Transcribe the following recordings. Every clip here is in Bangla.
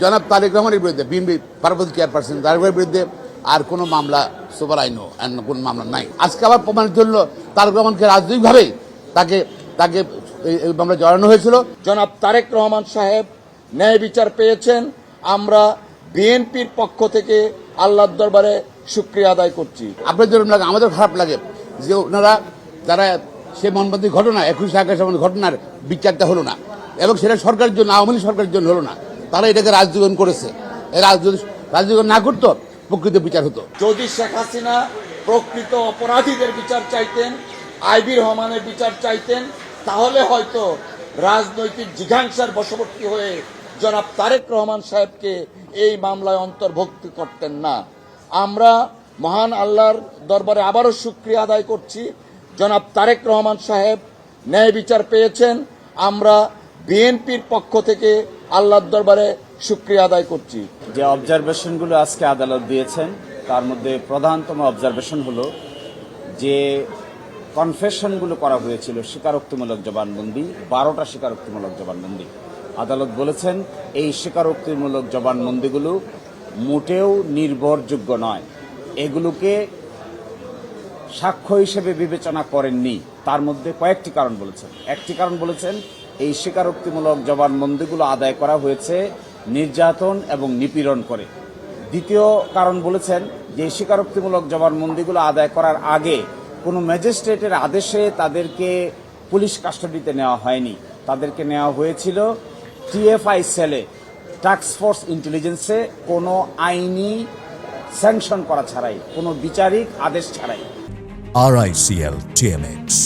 জনাব তারেক রহমানের বিরুদ্ধে বিএনপি পার্বতী চেয়ারপারসন তার বিরুদ্ধে আর কোনো মামলা সুপার আইনও কোনো মামলা নাই। আজকে আবার প্রমাণিত হলো তারেক রহমানকে রাজনৈতিকভাবেই তাকে তাকে এই মামলা জড়ানো হয়েছিল। জনাব তারেক রহমান সাহেব ন্যায় বিচার পেয়েছেন। আমরা বিএনপির পক্ষ থেকে আল্লাহর দরবারে শুক্রিয়া আদায় করছি। আপনার যেরকম লাগে আমাদের খারাপ লাগে যে ওনারা যারা সে মনবন্দি ঘটনা একুশে আমাদের ঘটনার বিচারটা হলো না। এবং সেটা সরকারের জন্য আওয়ামী লীগ সরকারের জন্য হলো না। তারা এটাকে রাজযোগন করেছে। এই রাজযোগ রাজযোগন না করতো, প্রকৃত বিচার হতো। যদি শেখ হাসিনা প্রকৃত অপরাধীদের বিচার চাইতেন, আইবি রহমানের বিচার চাইতেন, তাহলে হয়তো রাজনৈতিক জিঘাংসার বশবর্তী হয়ে জনাব তারেক রহমান সাহেবকে এই মামলায় অন্তর্ভুক্ত করতেন না। আমরা মহান আল্লাহর দরবারে আবারও শুক্রিয়া আদায় করছি। জনাব তারেক রহমান সাহেব ন্যায় বিচার পেয়েছেন। আমরা বিএনপির পক্ষ থেকে আল্লাহর দরবারে শুক্রিয়া আদায় করছি। যে অবজারভেশনগুলো আজকে আদালত দিয়েছেন, তার মধ্যে প্রধানতম অবজারভেশন হলো যে কনফেশনগুলো করা হয়েছিল স্বীকারোক্তিমূলক জবানবন্দি, বারোটা স্বীকারোক্তিমূলক জবানবন্দি। আদালত বলেছেন, এই স্বীকারোক্তিমূলক জবানবন্দিগুলো মোটেও নির্ভরযোগ্য নয়। এগুলোকে সাক্ষ্য হিসেবে বিবেচনা করেননি। তার মধ্যে কয়েকটি কারণ বলেছেন। একটি কারণ বলেছেন এই স্বীকারোক্তিমূলক জবানবন্দিগুলো আদায় করা হয়েছে নির্যাতন এবং নিপীড়ন করে। দ্বিতীয় কারণ বলেছেন যে স্বীকারোক্তিমূলক জবানবন্দিগুলো আদায় করার আগে কোনো ম্যাজিস্ট্রেটের আদেশে তাদেরকে পুলিশ কাস্টাডিতে নেওয়া হয়নি। তাদেরকে নেওয়া হয়েছিল টিএফআই সেলে ফোর্স ইন্টেলিজেন্সে কোনো আইনি স্যাংশন করা ছাড়াই, কোনো বিচারিক আদেশ ছাড়াই। আরআইসিএল টিএমএক্স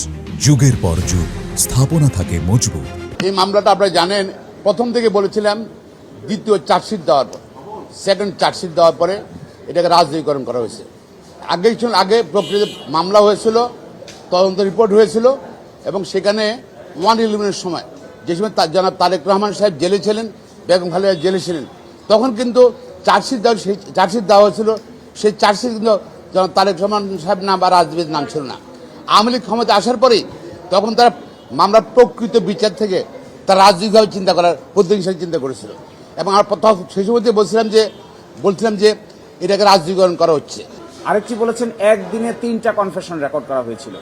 যুগের পর যুগ, স্থাপনা থাকে মজবুত। এই মামলাটা আপনারা জানেন, প্রথম থেকে বলেছিলাম, দ্বিতীয় চার্জশিট দেওয়ার পর সেকেন্ড চার্জশিট দেওয়ার পরে এটাকে রাজনীতিকরণ করা হয়েছে। আগে আগে প্রকৃত মামলা হয়েছিল, তদন্ত রিপোর্ট হয়েছিল, এবং সেখানে ওয়ান ইলেভেনের সময়, যে সময় জনাব তারেক রহমান সাহেব জেলে ছিলেন, বেগম খালেদা জেলে ছিলেন, তখন কিন্তু চার্জশিট দেওয়া, সেই চার্জশিট দেওয়া হয়েছিল, সেই চার্জশিট কিন্তু জনাব তারেক রহমান সাহেব নাম বা রাজনীতির নাম ছিল না। আওয়ামী লীগ ক্ষমতা আসার পরেই তখন তারা মামলার প্রকৃত বিচার থেকে তার রাজনৈতিকভাবে চিন্তা করার পদ্ধতি হিসেবে চিন্তা করেছিল। এবং আর সেই সময়তে বলছিলাম যে বলছিলাম যে এটাকে রাজনীতিকরণ করা হচ্ছে। আরেকটি বলেছেন, একদিনে তিনটা কনফেশন রেকর্ড করা হয়েছিল।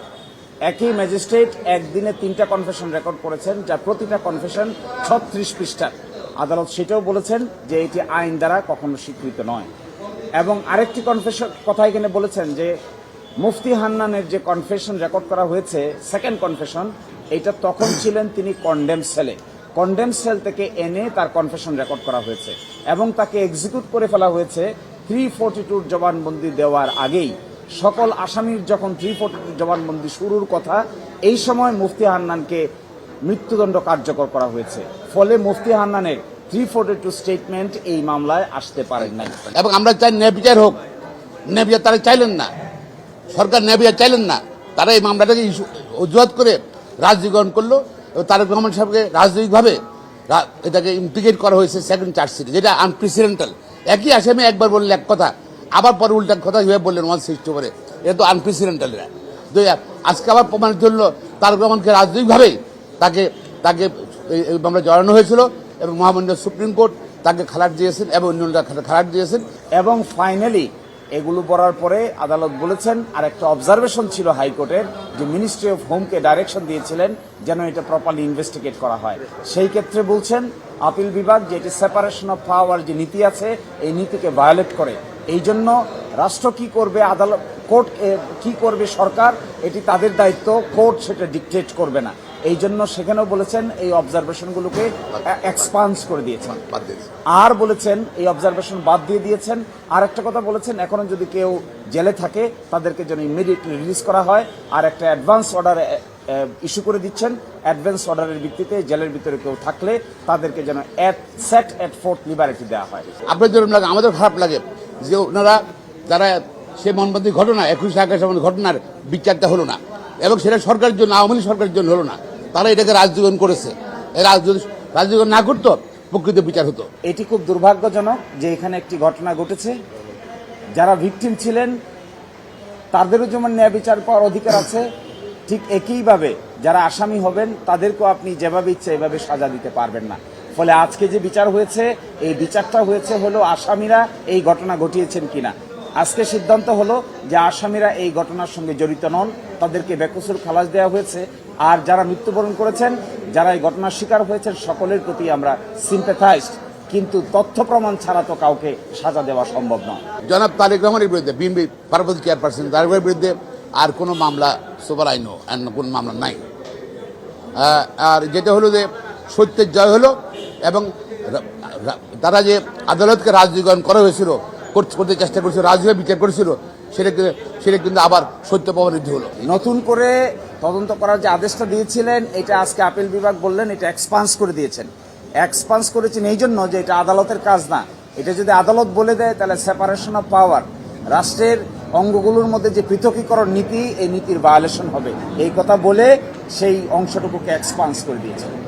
একই ম্যাজিস্ট্রেট একদিনে তিনটা কনফেশন রেকর্ড করেছেন যা প্রতিটা কনফেশন ছত্রিশ পৃষ্ঠার। আদালত সেটাও বলেছেন যে এটি আইন দ্বারা কখনো স্বীকৃত নয়। এবং আরেকটি কনফেশন কথা এখানে বলেছেন যে, মুফতি হান্নানের যে কনফেশন রেকর্ড করা হয়েছে সেকেন্ড কনফেশন এটা তখন ছিলেন তিনি কন্ডেম সেলে কন্ডেম সেল থেকে এনে তার কনফেশন রেকর্ড করা হয়েছে। এবং তাকে এক্সিকিউট করে ফেলা হয়েছে থ্রি ফোর্টি টুর জবানবন্দি দেওয়ার আগেই। সকল আসামির যখন থ্রি ফোর্টি টুর জবানবন্দি শুরুর কথা, এই সময় মুফতি হান্নানকে মৃত্যুদণ্ড কার্যকর করা হয়েছে। ফলে মুফতি হান্নানের থ্রি ফোর্টি টু স্টেটমেন্ট এই মামলায় আসতে পারেন নাই। এবং আমরা চাই ন্যায় হোক। ন্যায় তারা চাইলেন না। সরকার ন্যায় চাইলেন না। তারা এই মামলাটাকে অজুহাত করে রাজনীতিকরণ করল এবং তারেক রহমান সাহেবকে রাজনৈতিকভাবে এটাকে ইমপ্লিকেট করা হয়েছে সেকেন্ড চার্জশিটে যেটা আনপ্রেসিডেন্টাল একই আসামে একবার বললে এক কথা, আবার পরে উল্টা কথা হিসেবে বললেন ওয়ান সিক্সটি করে এটা তো আনপ্রেসিডেন্টাল এটা তো আজকে আবার প্রমাণিত হলো তারেক রহমানকে রাজনৈতিকভাবেই তাকে তাকে মামলা জড়ানো হয়েছিল এবং মহামান্য সুপ্রিম কোর্ট তাকে খালাট দিয়েছেন এবং অন্যরা খালাট দিয়েছেন এবং ফাইনালি এগুলো পড়ার পরে আদালত বলেছেন আর একটা অবজারভেশন ছিল হাইকোর্টের, যে মিনিস্ট্রি অফ হোমকে ডাইরেকশন দিয়েছিলেন যেন এটা প্রপারলি ইনভেস্টিগেট করা হয়। সেই ক্ষেত্রে বলছেন, আপিল বিভাগ যে এটি সেপারেশন অফ পাওয়ার যে নীতি আছে, এই নীতিকে ভায়োলেট করে। এই জন্য রাষ্ট্র কি করবে, আদালত কোর্ট কি করবে সরকার, এটি তাদের দায়িত্ব কোর্ট সেটা ডিকটেট করবে না। এই জন্য সেখানেও বলেছেন এই অবজারভেশনগুলোকে এক্সপান্স করে দিয়েছেন। আর বলেছেন এই অবজারভেশন বাদ দিয়ে দিয়েছেন। আর একটা কথা বলেছেন এখনও যদি কেউ জেলে থাকে তাদেরকে যেন ইমিডিয়েটলি রিলিজ করা হয়। আর একটা অ্যাডভান্স অর্ডার ইস্যু করে দিচ্ছেন। অ্যাডভান্স অর্ডারের ভিত্তিতে জেলের ভিতরে কেউ থাকলে তাদেরকে যেন অ্যাট সেট অ্যাট ফোর্থ লিবারেটি দেওয়া হয়। আপনার যেরকম লাগে আমাদের খারাপ লাগে যে ওনারা যারা সে মনবন্দি ঘটনা একুশে আগস্ট ঘটনার বিচারটা হলো না। এবং সেটা সরকারের জন্য আওয়ামী লীগ সরকারের জন্য হলো না। তারা এটাকে রাজযোগন করেছে। এই রাজযোগন না করতো, প্রকৃত বিচার হতো। এটি খুব দুর্ভাগ্যজনক যে এখানে একটি ঘটনা ঘটেছে। যারা ভিকটিম ছিলেন, তাদেরও যেমন ন্যায় বিচার পাওয়ার অধিকার আছে, ঠিক একইভাবে যারা আসামি হবেন, তাদেরকেও আপনি যেভাবে ইচ্ছে এভাবে সাজা দিতে পারবেন না। ফলে আজকে যে বিচার হয়েছে, এই বিচারটা হয়েছে হলো আসামিরা এই ঘটনা ঘটিয়েছেন কিনা। আজকে সিদ্ধান্ত হলো যে আসামিরা এই ঘটনার সঙ্গে জড়িত নন, তাদেরকে বেকসুর খালাস দেওয়া হয়েছে। আর যারা মৃত্যুবরণ করেছেন, যারা এই ঘটনার শিকার হয়েছেন, সকলের প্রতি আমরা সিম্পেথাইজড কিন্তু তথ্য প্রমাণ ছাড়া তো কাউকে সাজা দেওয়া সম্ভব নয়। জনাব তারেক রহমানের বিরুদ্ধে, বিএনপি পার্বতী চেয়ারপারসন তারেক রহমানের বিরুদ্ধে আর কোনো মামলা সুপার আইনও কোনো মামলা নাই। আর যেটা হলো যে সত্যের জয় হলো এবং তারা যে আদালতকে রাজনীতিকরণ করা হয়েছিল করতে চেষ্টা করেছিল রাজনীতি বিচার করেছিল, সেটা সেটা কিন্তু আবার সত্য প্রমাণিত হলো। নতুন করে তদন্ত করার যে আদেশটা দিয়েছিলেন, এটা আজকে আপিল বিভাগ বললেন, এটা এক্সপান্স করে দিয়েছেন। এক্সপান্স করেছেন এই জন্য যে এটা আদালতের কাজ না। এটা যদি আদালত বলে দেয়, তাহলে সেপারেশন অফ পাওয়ার রাষ্ট্রের অঙ্গগুলোর মধ্যে যে পৃথকীকরণ নীতি, এই নীতির ভায়োলেশন হবে। এই কথা বলে সেই অংশটুকুকে এক্সপান্স করে দিয়েছেন।